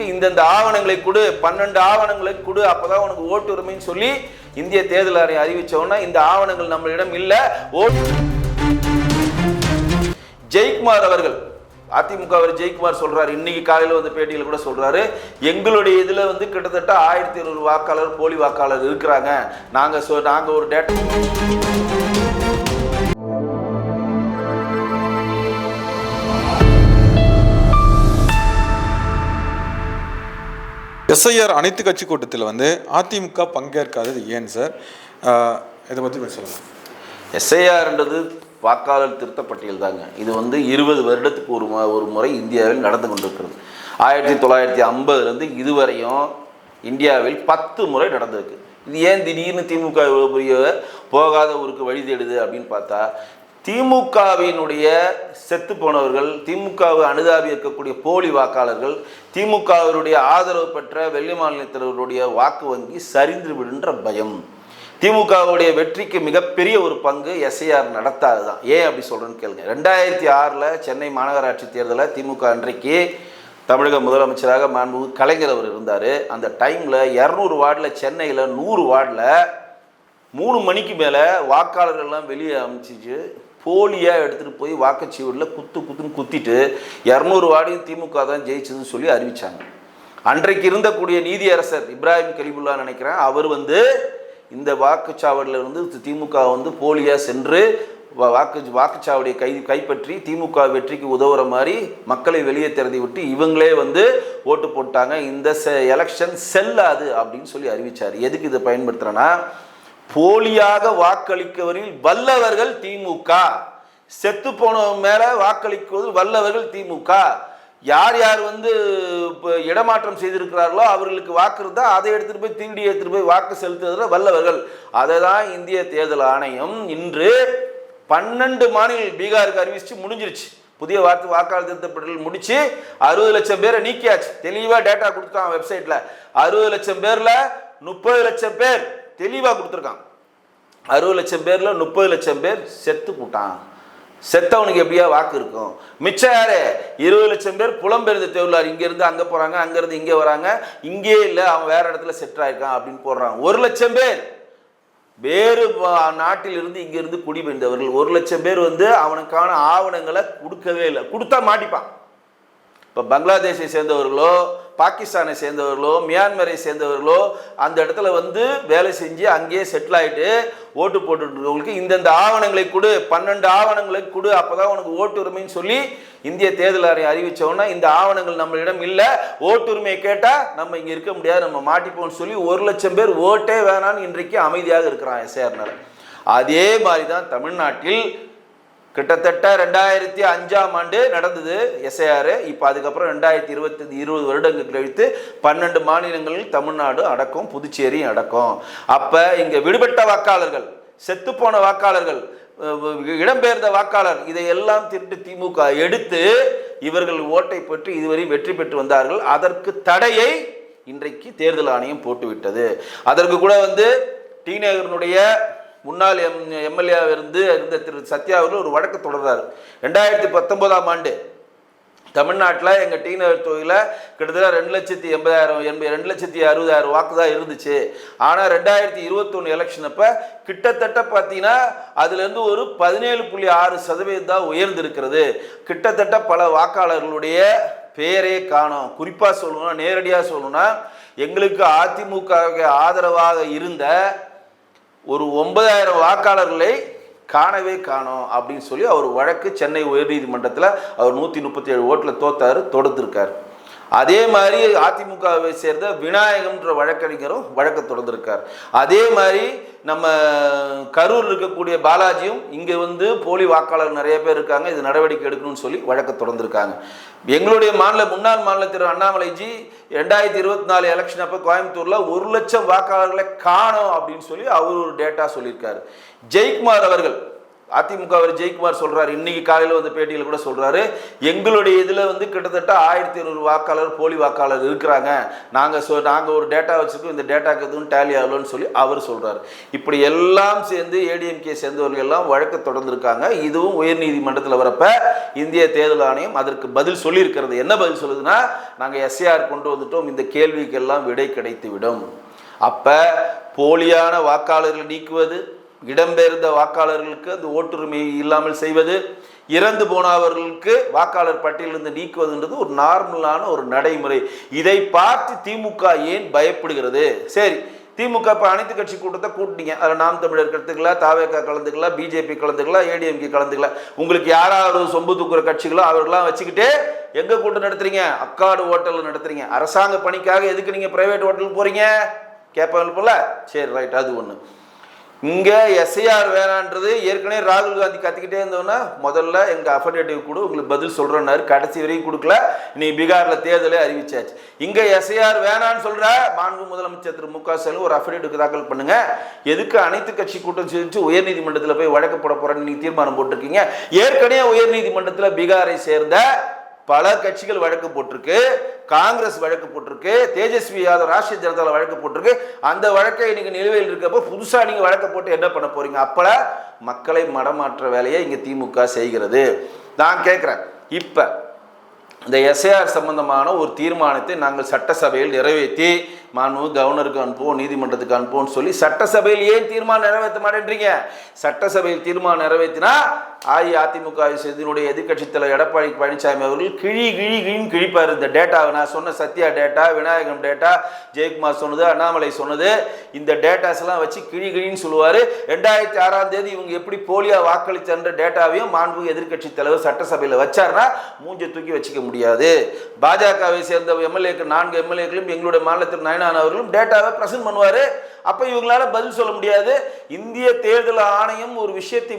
தேர்ந்தெடுப்பதற்கு இந்தந்த ஆவணங்களை கொடு பன்னெண்டு ஆவணங்களை கொடு அப்பதான் உனக்கு ஓட்டு உரிமைன்னு சொல்லி இந்திய தேர்தல் ஆணையம் அறிவிச்சோன்னா இந்த ஆவணங்கள் நம்மளிடம் இல்ல. ஓட்டு ஜெயக்குமார் அவர்கள் அதிமுக அவர் ஜெயக்குமார் சொல்றாரு. இன்னைக்கு காலையில வந்து பேட்டியில் கூட சொல்றாரு. எங்களுடைய இதுல வந்து கிட்டத்தட்ட ஆயிரத்தி இருநூறு வாக்காளர் போலி வாக்காளர் இருக்கிறாங்க. நாங்க சொ- நாங்க ஒரு டேட்டா எஸ்ஐஆர் அனைத்து கட்சி கூட்டத்தில் வந்து அதிமுக பங்கேற்காதது ஏன் சார்? இதை பற்றி கொஞ்சம் சொல்லுங்கள் எஸ்ஐஆர்ன்றது வாக்காளர் திருத்த பட்டியல் தாங்க. இது வந்து இருபது வருடத்துக்கு ஒரு ஒரு முறை இந்தியாவில் நடந்து கொண்டிருக்கிறது. ஆயிரத்தி தொள்ளாயிரத்தி ஐம்பதுலேருந்து இதுவரையும் இந்தியாவில் பத்து முறை நடந்திருக்கு. இது ஏன் திடீர்னு திமுக இவ்வளோ பெரிய போகாத ஊருக்கு வழி தேடுது அப்படின்னு பார்த்தா திமுகவினுடைய செத்து போனவர்கள் திமுகவை அனுதாபி இருக்கக்கூடிய போலி வாக்காளர்கள் திமுகவினுடைய ஆதரவு பெற்ற வெள்ளி மாநிலத்தினருடைய வாக்கு வங்கி சரிந்து விடுன்ற பயம். திமுகவுடைய வெற்றிக்கு மிகப்பெரிய ஒரு பங்கு எஸ்ஐஆர் நடத்தாது தான் ஏன் அப்படி சொல்கிறேன்னு கேளுங்க. ரெண்டாயிரத்தி ஆறில் சென்னை மாநகராட்சி தேர்தலில் திமுக அன்றைக்கு தமிழக முதலமைச்சராக மாண்புமிகு கலைஞர் அவர் இருந்தார். அந்த டைமில் இரநூறு வார்டில் சென்னையில் நூறு வார்டில் மூணு மணிக்கு மேலே வாக்காளர்கள்லாம் வெளியே அமைச்சிச்சு. போலியாக எடுத்துகிட்டு போய் வாக்குச்சீவடில் குத்து குத்துன்னு குத்திட்டு இரநூறு வார்டையும் திமுக தான் ஜெயிச்சதுன்னு சொல்லி அறிவித்தாங்க அன்றைக்கு இருந்தக்கூடிய நீதியரசர் இப்ராஹிம் கலிபுல்லா நினைக்கிறேன் அவர் வந்து இந்த வாக்குச்சாவடியில் இருந்து திமுக வந்து போலியாக சென்று வா- வாக்கு வாக்குச்சாவடியை கை கைப்பற்றி திமுக வெற்றிக்கு உதவுற மாதிரி மக்களை வெளியே திறந்து விட்டு இவங்களே வந்து ஓட்டு போட்டாங்க. இந்த எலெக்ஷன் செல்லாது அப்படின்னு சொல்லி அறிவிச்சார். எதுக்கு இதை பயன்படுத்துகிறேன்னா போலியாக வாக்களிக்கவரில் வல்லவர்கள் திமுக. செத்து போனவன் மேல வாக்களிக்குவது வல்லவர்கள் திமுக. யார் யார் வந்து இப்போ இடமாற்றம் செய்திருக்கிறார்களோ அவர்களுக்கு வாக்கு இருந்தால் அதை எடுத்துட்டு போய் திருடி எடுத்துட்டு போய் வாக்கு செலுத்துறதுல வல்லவர்கள். அதை தான் இந்திய தேர்தல் ஆணையம். இன்று பன்னெண்டு மாநில பீகாருக்கு அறிவிச்சு முடிஞ்சிருச்சு. புதிய வாக்கு வாக்காளர் திருத்தப்பட்டல் முடிச்சு அறுபது லட்சம் பேரை நீக்கியாச்சு. தெளிவாக டேட்டா கொடுத்தான் வெப்சைட்டில் அறுபது லட்சம் பேரில் முப்பது லட்சம் பேர் தெளிவாக கொடுத்துருக்கான் அறுபது லட்சம் பேரில் முப்பது லட்சம் பேர் செத்து போட்டான். செத்தவனுக்கு எப்படியா வாக்கு இருக்கும்? மிச்சம் யாரு? இருபது லட்சம் பேர் புலம்பெயர்ந்த தேவையில்லார் இங்கேருந்து அங்கே போகிறாங்க அங்கேருந்து இங்கே வராங்க. இங்கே இல்லை அவன் வேற இடத்துல செட் ஆயிருக்கான் அப்படின்னு போடுறான். ஒரு லட்சம் பேர். வேறு நாட்டிலிருந்து இங்கேருந்து குடிபெயர்ந்தவர்கள். ஒரு லட்சம் பேர் வந்து அவனுக்கான ஆவணங்களை கொடுக்கவே இல்லை. கொடுத்தா மாட்டிப்பான். இப்போ பங்களாதேஷை சேர்ந்தவர்களோ பாகிஸ்தானை சேர்ந்தவர்களோ மியான்மரை சேர்ந்தவர்களோ அந்த இடத்துல வந்து வேலை செஞ்சு அங்கேயே செட்டில் ஆகிட்டு ஓட்டு போட்டுருக்கவங்களுக்கு இந்தந்த ஆவணங்களை கொடு பன்னெண்டு ஆவணங்களை கொடு அப்பதான் உனக்கு ஓட்டுரிமைன்னு சொல்லி இந்திய தேர்தல் ஆணையம் அறிவிச்சோன்னா இந்த ஆவணங்கள் நம்மளிடம் இல்லை. ஓட்டுரிமையை கேட்டால் நம்ம இங்கே இருக்க முடியாது நம்ம மாட்டிப்போம்னு சொல்லி ஒரு லட்சம் பேர் ஓட்டே வேணான்னு இன்றைக்கு அமைதியாக இருக்கிறான் சேர்னர் அதே மாதிரி தான் தமிழ்நாட்டில் கிட்டத்தட்ட ரெண்டாயிரத்தி அஞ்சாம் ஆண்டு நடந்தது எஸ்ஐஆர் இப்போ அதுக்கப்புறம் ரெண்டாயிரத்தி இருபத்தி இருபது வருடங்கள் கழித்து பன்னெண்டு மாநிலங்களில் தமிழ்நாடு அடக்கம் புதுச்சேரியும் அடக்கம். அப்போ இங்கே விடுபட்ட வாக்காளர்கள் செத்துப்போன வாக்காளர்கள் இடம்பெயர்ந்த வாக்காளர் இதையெல்லாம் திருட்டு திமுக எடுத்து இவர்கள் ஓட்டை பெற்று இதுவரை வெற்றி பெற்று வந்தார்கள். அதற்கு தடையை இன்றைக்கு தேர்தல் ஆணையம் போட்டுவிட்டது. அதற்கு கூட வந்து டி. நகரனுடைய முன்னாள் எம் எம்எல்ஏவாக இருந்து இருந்த திரு சத்யா அவர்கள் ஒரு வழக்கு தொடர்றாரு. ரெண்டாயிரத்தி பத்தொன்பதாம் ஆண்டு தமிழ்நாட்டில் எங்கள் டி நகர் தொகுதியில் கிட்டத்தட்ட ரெண்டு லட்சத்தி எண்பதாயிரம் எண்பது ரெண்டு லட்சத்தி அறுபதாயிரம் வாக்கு தான் இருந்துச்சு. ஆனால் ரெண்டாயிரத்தி இருபத்தொன்று எலெக்ஷன் அப்போ கிட்டத்தட்ட பார்த்தீங்கன்னா அதுலேருந்து ஒரு பதினேழு புள்ளி ஆறு சதவீதம் தான் உயர்ந்திருக்கிறது. கிட்டத்தட்ட பல வாக்காளர்களுடைய பேரே காணோம். குறிப்பாக சொல்லணும்னா நேரடியாக சொல்லணும்னா எங்களுக்கு அதிமுக ஆதரவாக இருந்த ஒரு ஒன்பதாயிரம் வாக்காளர்களை காணவே காணோம் அப்படின்னு சொல்லி அவர் வழக்கு சென்னை உயர்நீதிமன்றத்தில் அவர் நூற்றி முப்பத்தி ஏழு ஓட்டில் தோத்தார் தொடுத்திருக்கார். அதே மாதிரி அதிமுகவை சேர்ந்த விநாயகம்ன்ற வழக்கறிஞரும் வழக்கு தொடர்ந்திருக்கார். அதே மாதிரி நம்ம கரூர் இருக்கக்கூடிய பாலாஜியும் இங்கே வந்து போலி வாக்காளர் நிறைய பேர் இருக்காங்க இது நடவடிக்கை எடுக்கணும்னு சொல்லி வழக்க தொடர்ந்திருக்காங்க. எங்களுடைய மாநில முன்னாள் மாநில திரு அண்ணாமலைஜி ரெண்டாயிரத்தி இருபத்தி நாலு எலெக்ஷன் அப்போ கோயம்புத்தூரில் ஒரு லட்சம் வாக்காளர்களை காணும் அப்படின்னு சொல்லி அவர் ஒரு டேட்டா சொல்லியிருக்காரு. ஜெயக்குமார் அவர்கள் அதிமுக அவர் ஜெயக்குமார் சொல்றாரு. இன்னைக்கு காலையில் வந்து பேட்டியில் கூட சொல்றாரு. எங்களுடைய இதில் வந்து கிட்டத்தட்ட ஆயிரத்தி ஐநூறு வாக்காளர் போலி வாக்காளர் இருக்கிறாங்க. நாங்கள் சொ நாங்கள் ஒரு டேட்டா வச்சுருக்கோம். இந்த டேட்டாக்கு எதுவும் டேலி ஆகலன்னு சொல்லி அவர் சொல்றாரு. இப்படி எல்லாம் சேர்ந்து ஏடிஎம்கே சேர்ந்தவர்கள் எல்லாம் வழக்கு தொடர்ந்துருக்காங்க. இதுவும் உயர்நீதிமன்றத்தில் வரப்ப இந்திய தேர்தல் ஆணையம் அதற்கு பதில் சொல்லியிருக்கிறது. என்ன பதில் சொல்லுதுன்னா நாங்கள் எஸ்ஏஆர் கொண்டு வந்துட்டோம். இந்த கேள்விக்கெல்லாம் விடை கிடைத்து விடும் அப்போ போலியான வாக்காளர்களை நீக்குவது இடம்பெயர்ந்த வாக்காளர்களுக்கு அந்த ஓட்டுரிமை இல்லாமல் செய்வது இறந்து போனவர்களுக்கு வாக்காளர் பட்டியலிருந்து நீக்குவதுன்றது ஒரு நார்மலான ஒரு நடைமுறை. இதை பார்த்து திமுக ஏன் பயப்படுகிறது? சரி திமுக இப்போ அனைத்து கட்சி கூட்டத்தை கூட்டினீங்க அதில் நாம் தமிழர் கலந்துக்கலாம் தாவேக்கா கலந்துக்கலாம் பிஜேபி கலந்துக்கலாம் ஏடிஎம்கே கலந்துக்கலாம் உங்களுக்கு யாராவது சொம்பு தூக்குற கட்சிகளோ அவர்களாம் வச்சுக்கிட்டு எங்கே கூட்டம் நடத்துறீங்க? அக்காடு ஹோட்டலில் நடத்துறீங்க. அரசாங்க பணிக்காக எதுக்கு நீங்கள் ப்ரைவேட் ஹோட்டலுக்கு போகிறீங்க கேட்பாங்க போல? சரி ரைட் அது ஒன்று இங்கே எஸ்ஐஆர் வேணான்றது ஏற்கனவே ராகுல் காந்தி கத்திக்கிட்டே இருந்தோன்னா முதல்ல எங்கள் அஃபர்டேட்டிவ் கூட உங்களுக்கு பதில் சொல்கிறேன்னாரு கடைசி வரைக்கும் கொடுக்கல. நீ பீகாரில் தேர்தலே அறிவிச்சாச்சு. இங்கே எஸ்ஐஆர் வேணான்னு சொல்கிற மாண்பு முதலமைச்சர் திரு மு க ஸ்டாலின் ஒரு அஃபர்டேட்டிவ் தாக்கல் பண்ணுங்க. எதுக்கு அனைத்து கட்சி கூட்டம் செஞ்சு உயர்நீதிமன்றத்தில் போய் வழக்கு போட போகிறேன்னு நீங்கள் தீர்மானம் போட்டிருக்கீங்க? ஏற்கனவே உயர்நீதிமன்றத்தில் பீகாரை சேர்ந்த பல கட்சிகள் வழக்கு போட்டிருக்கு காங்கிரஸ் வழக்கு போட்டிருக்கு தேஜஸ்வி யாதவ் ராஷ்டிரிய ஜனதாவில் வழக்கு போட்டிருக்கு. அந்த வழக்கை இன்னைக்கு நிலுவையில் இருக்கப்போ புதுசாக நீங்கள் வழக்கு போட்டு என்ன பண்ண போறீங்க? அப்பல மக்களை மடமாற்ற வேலையை இங்கே திமுக செய்கிறது. நான் கேட்குறேன் இப்போ இந்த எஸ்ஏஆர் சம்பந்தமான ஒரு தீர்மானத்தை நாங்கள் சட்டசபையில் நிறைவேற்றி மாண்பு கவர்னருக்கு அனுப்புவோம் நீதிமன்றத்துக்கு அனுப்புவோம்னு சொல்லி சட்டசபையில் ஏன் தீர்மானம் நிறைவேற்ற மாட்டேன்றீங்க? சட்டசபையில் தீர்மானம் நிறைவேற்றினா அஇஅதிமுக இதனுடைய எதிர்க்கட்சித் தலைவர் எடப்பாடி பழனிசாமி அவர்கள் கிழி கிழி கிழின்னு கிழிப்பார். இந்த டேட்டாவை நான் சொன்ன சத்யா டேட்டா விநாயகம் டேட்டா ஜெயக்குமார் சொன்னது அண்ணாமலை சொன்னது இந்த டேட்டாஸ் எல்லாம் வச்சு கிழி கிழின்னு சொல்லுவார். ரெண்டாயிரத்தி ஆறாம் தேதி இவங்க எப்படி போலியா வாக்களிச்சன்ற டேட்டாவையும் மாண்பு எதிர்க்கட்சி தலைவர் சட்டசபையில் வச்சார்னா மூஞ்சை தூக்கி வச்சுக்க முடியாது. பாஜகவை சேர்ந்த எம்எல்ஏக்கள் நான்கு எம்எல்ஏக்களும் எங்களுடைய மாநிலத்தில் நயனான் அவர்களும் டேட்டாவை பிரசன்ட் பண்ணுவார். அப்போ இவங்களால பதில் சொல்ல முடியாது. இந்திய தேர்தல் ஆணையம் ஒரு விஷயத்தை